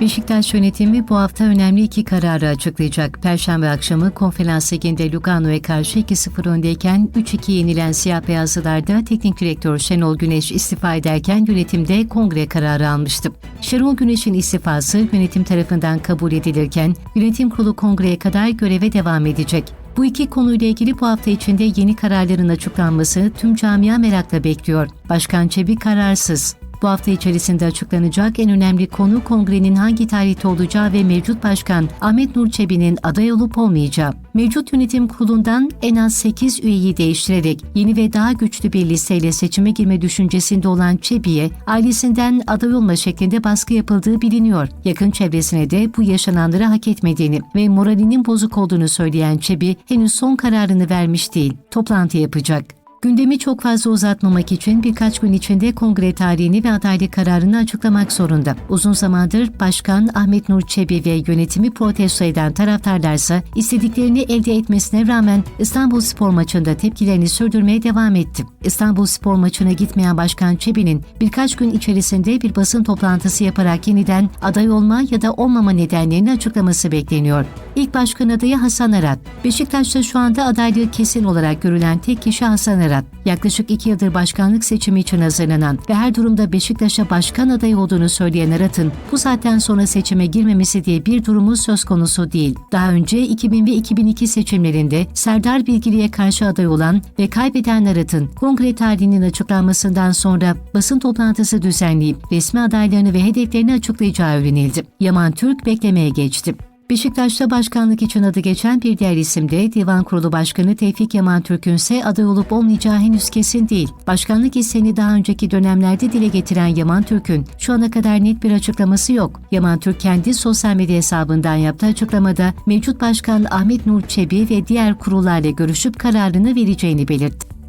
Beşiktaş yönetimi bu hafta önemli iki kararı açıklayacak. Perşembe akşamı konferans liginde Lugano'ya karşı 2-0 öndeyken 3-2 yenilen siyah beyazlılarda teknik direktör Şenol Güneş istifa ederken yönetimde kongre kararı almıştı. Şenol Güneş'in istifası yönetim tarafından kabul edilirken yönetim kurulu kongreye kadar göreve devam edecek. Bu iki konuyla ilgili bu hafta içinde yeni kararların açıklanması tüm camia merakla bekliyor. Başkan Çebi kararsız. Bu hafta içerisinde açıklanacak en önemli konu kongrenin hangi tarihte olacağı ve mevcut başkan Ahmet Nur Çebi'nin aday olup olmayacağı. Mevcut yönetim kurulundan en az 8 üyeyi değiştirerek yeni ve daha güçlü bir listeyle seçime girme düşüncesinde olan Çebi'ye ailesinden aday olma şeklinde baskı yapıldığı biliniyor. Yakın çevresine de bu yaşananları hak etmediğini ve moralinin bozuk olduğunu söyleyen Çebi henüz son kararını vermiş değil. Toplantı yapacak. Gündemi çok fazla uzatmamak için birkaç gün içinde kongre tarihini ve adaylık kararını açıklamak zorunda. Uzun zamandır Başkan Ahmet Nur Çebi ve yönetimi protesto eden taraftarlarsa istediklerini elde etmesine rağmen İstanbul Spor maçında tepkilerini sürdürmeye devam etti. İstanbul Spor maçına gitmeyen Başkan Çebi'nin birkaç gün içerisinde bir basın toplantısı yaparak yeniden aday olma ya da olmama nedenlerini açıklaması bekleniyor. İlk başkan adayı Hasan Arat. Beşiktaş'ta şu anda adaylığı kesin olarak görülen tek kişi Hasan Arat. Yaklaşık iki yıldır başkanlık seçimi için hazırlanan ve her durumda Beşiktaş'a başkan adayı olduğunu söyleyen Arat'ın bu saatten sonra seçime girmemesi diye bir durumu söz konusu değil. Daha önce 2000 ve 2002 seçimlerinde Serdar Bilgili'ye karşı aday olan ve kaybeden Arat'ın kongre tarihinin açıklanmasından sonra basın toplantısı düzenleyip resmi adaylarını ve hedeflerini açıklayacağı öğrenildi. Yaman Türk beklemeye geçti. Beşiktaş'ta başkanlık için adı geçen bir diğer isim de Divan Kurulu Başkanı Tevfik Yaman Türk'ün ise aday olup olmayacağı henüz kesin değil. Başkanlık isteğini daha önceki dönemlerde dile getiren Yaman Türk'ün şu ana kadar net bir açıklaması yok. Yaman Türk kendi sosyal medya hesabından yaptığı açıklamada mevcut başkan Ahmet Nur Çebi ve diğer kurullarla görüşüp kararını vereceğini belirtti.